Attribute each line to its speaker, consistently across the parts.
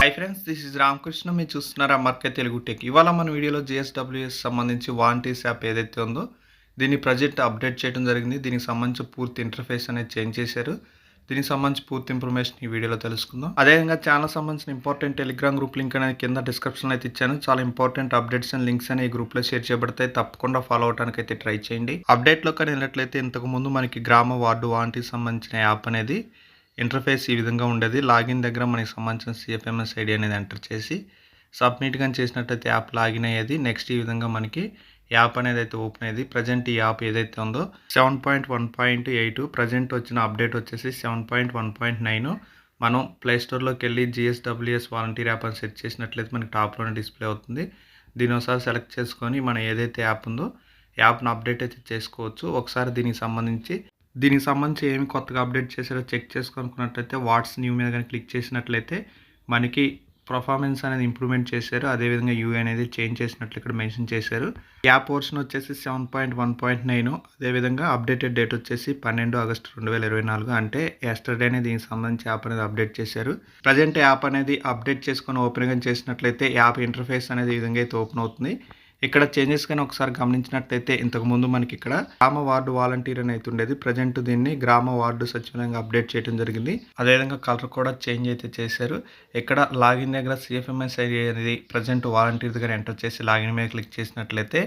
Speaker 1: Hi friends this is Ramakrishna మీరు చూస్తున్నారా మర్కే Telugu tech ఇవాళ మన వీడియోలో జిఎస్డబ్ల్యూఎస్ సంబంధించి వాంటీస్ యాప్ ఏదైతే ఉందో దీన్ని ప్రజెంట్ అప్డేట్ చేయడం జరిగింది. దీనికి సంబంధించి పూర్తి ఇంటర్ఫేస్ అనేది చేంజ్ చేశారు. దీనికి సంబంధించి పూర్తి ఇన్ఫర్మేషన్ ఈ వీడియోలో తెలుసుకుందాం. అదేవిధంగా ఛానల్ సంబంధించిన ఇంపార్టెంట్ టెలిగ్రామ్ గ్రూప్ లింక్ అనేది కింద డిస్క్రిప్షన్లో అయితే ఇచ్చాను. చాలా ఇంపార్టెంట్ అప్డేట్స్ అండ్ లింక్స్ అనే ఈ గ్రూప్లో షేర్ చేయబడతాయి. తప్పకుండా ఫాలో అవడానికి అయితే ట్రై చేయండి. అప్డేట్లో కానీ వెళ్ళినట్లయితే ఇంతకుముందు మనకి గ్రామ వార్డు వాంటికి సంబంధించిన యాప్ అనేది ఇంటర్ఫేస్ ఈ విధంగా ఉండేది. లాగిన్ దగ్గర మనకి సంబంధించిన సిఎఫ్ఎంఎస్ ఐడి అనేది ఎంటర్ చేసి సబ్మిట్ కానీ చేసినట్టయితే యాప్ లాగిన్ అయ్యేది. నెక్స్ట్ ఈ విధంగా మనకి యాప్ అనేది అయితే ఓపెన్ అయ్యేది. ప్రజెంట్ ఈ యాప్ ఏదైతే ఉందో seven point one point eight present వచ్చిన అప్డేట్ వచ్చేసి seven point one point nine మనం ప్లేస్టోర్లోకి వెళ్ళి జిఎస్డబ్ల్యూఎస్ వాలంటీర్ యాప్ అని సెట్ చేసినట్లయితే మనకి టాప్లోనే డిస్ప్లే అవుతుంది. దీని ఒకసారి సెలెక్ట్ చేసుకొని మనం ఏదైతే యాప్ ఉందో యాప్ను అప్డేట్ అయితే చేసుకోవచ్చు. ఒకసారి దీనికి సంబంధించి దీనికి సంబంధించి ఏమి కొత్తగా అప్డేట్ చేశారో చెక్ చేసుకున్నట్లయితే వాట్స్ న్యూ మీద కానీ క్లిక్ చేసినట్లయితే మనకి పర్ఫార్మెన్స్ అనేది ఇంప్రూవ్మెంట్ చేశారు. అదేవిధంగా యూ అనేది చేంజ్ చేసినట్లు ఇక్కడ మెన్షన్ చేశారు. యాప్ వర్షన్ వచ్చేసి seven point one point nine అదేవిధంగా అప్డేటెడ్ డేట్ వచ్చేసి పన్నెండు ఆగస్టు రెండు వేల ఇరవై నాలుగు. అంటే ఎస్టర్డేనే దీనికి సంబంధించి యాప్ అనేది అప్డేట్ చేశారు. ప్రజెంట్ యాప్ అనేది అప్డేట్ చేసుకొని ఓపెన్ చేసినట్లయితే యాప్ ఇంటర్ఫేస్ అనేది ఈ విధంగా అయితే ఓపెన్ అవుతుంది. ఇక్కడ చేంజెస్ కానీ ఒకసారి గమనించినట్లయితే ఇంతకుముందు మనకి ఇక్కడ గ్రామ వార్డు వాలంటీర్ అని అయితే ఉండేది. ప్రజెంట్ దీన్ని గ్రామ వార్డు సచివాలయంగా అప్డేట్ చేయడం జరిగింది. అదేవిధంగా కలర్ కూడా చేంజ్ అయితే చేశారు. ఇక్కడ లాగిన్ దగ్గర సిఎఫ్ఎంఎస్ ఐడి అనేది ప్రజెంట్ వాలంటీర్ దగ్గర ఎంటర్ చేసి లాగిన్ మీద క్లిక్ చేసినట్లయితే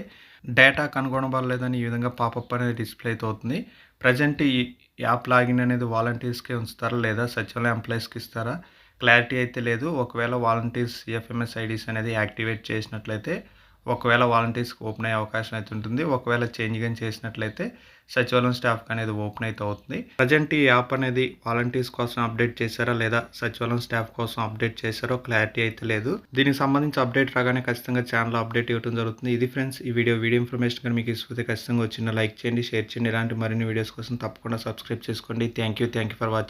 Speaker 1: డేటా కనుగొనబడలేదని ఈ విధంగా పాపప్ అనేది డిస్ప్లే అయితే అవుతుంది. ప్రజెంట్ ఈ యాప్ లాగిన్ అనేది వాలంటీర్స్కే ఉంచుతారా లేదా సచివాలయం ఎంప్లాయీస్కి ఇస్తారా? క్లారిటీ అయితే లేదు. ఒకవేళ వాలంటీర్స్ సిఎఫ్ఎంఎస్ ఐడీస్ అనేది యాక్టివేట్ చేసినట్లయితే ఒకవేళ వాలంటీర్స్కి ఓపెన్ అయ్యే అవకాశం అయితే ఉంటుంది. ఒకవేళ చేంజ్ కానీ చేసినట్లయితే సచివాలయం స్టాఫ్కి అనేది ఓపెన్ అయితే అవుతుంది. ప్రజెంట్ ఈ యాప్ అనేది వాలంటీర్స్ కోసం అప్డేట్ చేశారా? లేదా సచివాలయం స్టాఫ్ కోసం అప్డేట్ చేశారో? క్లారిటీ అయితే లేదు. దీనికి సంబంధించి అప్డేట్ రాగానే ఖచ్చితంగా ఛానల్ అప్డేట్ ఇవ్వడం జరుగుతుంది. ఇది ఫ్రెండ్స్ ఈ వీడియో వీడియో ఇన్ఫర్మేషన్ కానీ మీకు ఇస్తే ఖచ్చితంగా వచ్చిన లైక్ చేయండి షేర్ చేయండి. ఇలాంటి మరిన్ని వీడియోస్ కోసం తప్పకుండా సబ్స్క్రైబ్ చేసుకోండి. Thank you thank you for watching.